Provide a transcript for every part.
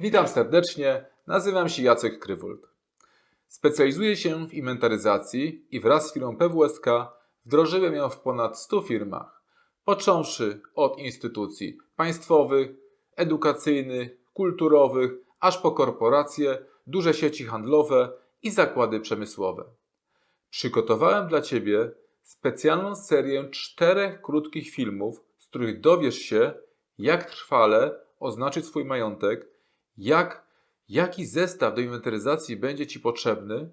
Witam serdecznie, nazywam się Jacek Krywold. Specjalizuję się w inwentaryzacji i wraz z firmą PWSK wdrożyłem ją w ponad 100 firmach, począwszy od instytucji państwowych, edukacyjnych, kulturowych, aż po korporacje, duże sieci handlowe i zakłady przemysłowe. Przygotowałem dla Ciebie specjalną serię czterech krótkich filmów, z których dowiesz się, jak trwale oznaczyć swój majątek, jak, jaki zestaw do inwentaryzacji będzie Ci potrzebny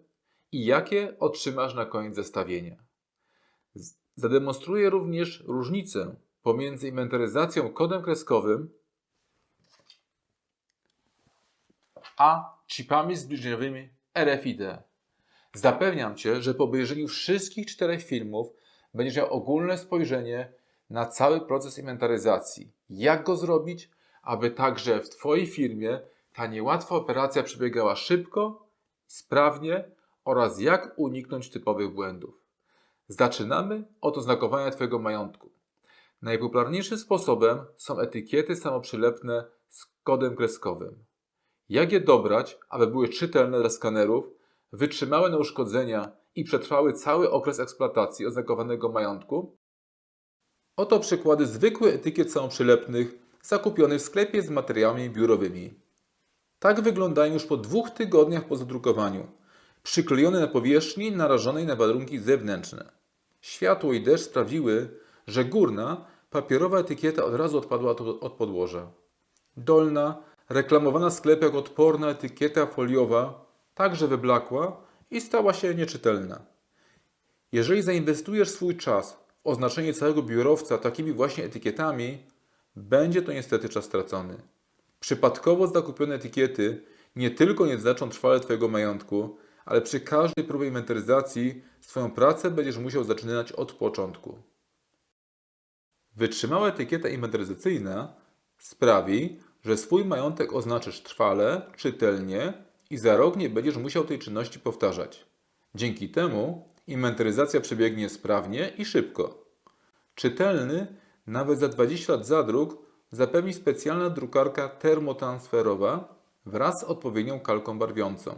i jakie otrzymasz na koniec zestawienia. Zademonstruję również różnicę pomiędzy inwentaryzacją kodem kreskowym a chipami zbliżeniowymi RFID. Zapewniam Cię, że po obejrzeniu wszystkich czterech filmów będziesz miał ogólne spojrzenie na cały proces inwentaryzacji. Jak go zrobić, aby także w Twojej firmie ta niełatwa operacja przebiegała szybko, sprawnie oraz jak uniknąć typowych błędów. Zaczynamy od oznakowania Twojego majątku. Najpopularniejszym sposobem są etykiety samoprzylepne z kodem kreskowym. Jak je dobrać, aby były czytelne dla skanerów, wytrzymałe na uszkodzenia i przetrwały cały okres eksploatacji oznakowanego majątku? Oto przykłady zwykłych etykiet samoprzylepnych zakupionych w sklepie z materiałami biurowymi. Tak wyglądają już po dwóch tygodniach po zadrukowaniu, przyklejone na powierzchni narażonej na warunki zewnętrzne. Światło i deszcz sprawiły, że górna, papierowa etykieta od razu odpadła od, od podłoża. Dolna, reklamowana w sklepie jako odporna etykieta foliowa, także wyblakła i stała się nieczytelna. Jeżeli zainwestujesz swój czas w oznaczenie całego biurowca takimi właśnie etykietami, będzie to niestety czas stracony. Przypadkowo zakupione etykiety nie tylko nie znaczą trwale Twojego majątku, ale przy każdej próbie inwentaryzacji swoją pracę będziesz musiał zaczynać od początku. Wytrzymała etykieta inwentaryzacyjna sprawi, że swój majątek oznaczysz trwale, czytelnie i za rok nie będziesz musiał tej czynności powtarzać. Dzięki temu inwentaryzacja przebiegnie sprawnie i szybko. Czytelny, nawet za 20 lat zadruk, zapewni specjalna drukarka termotransferowa wraz z odpowiednią kalką barwiącą.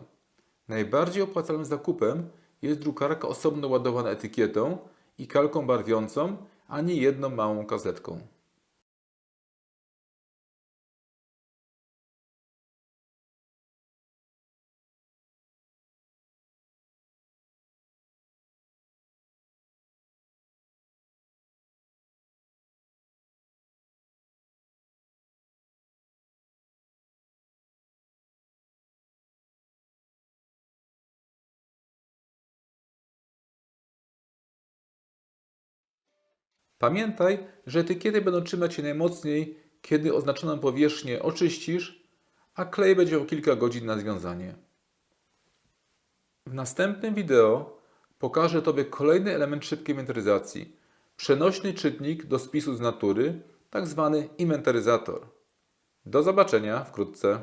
Najbardziej opłacalnym zakupem jest drukarka osobno ładowana etykietą i kalką barwiącą, a nie jedną małą kazetką. Pamiętaj, że etykiety będą trzymać się najmocniej, kiedy oznaczoną powierzchnię oczyścisz, a klej będzie miał kilka godzin na związanie. W następnym wideo pokażę Tobie kolejny element szybkiej inwentaryzacji. Przenośny czytnik do spisu z natury, tak zwany inwentaryzator. Do zobaczenia wkrótce.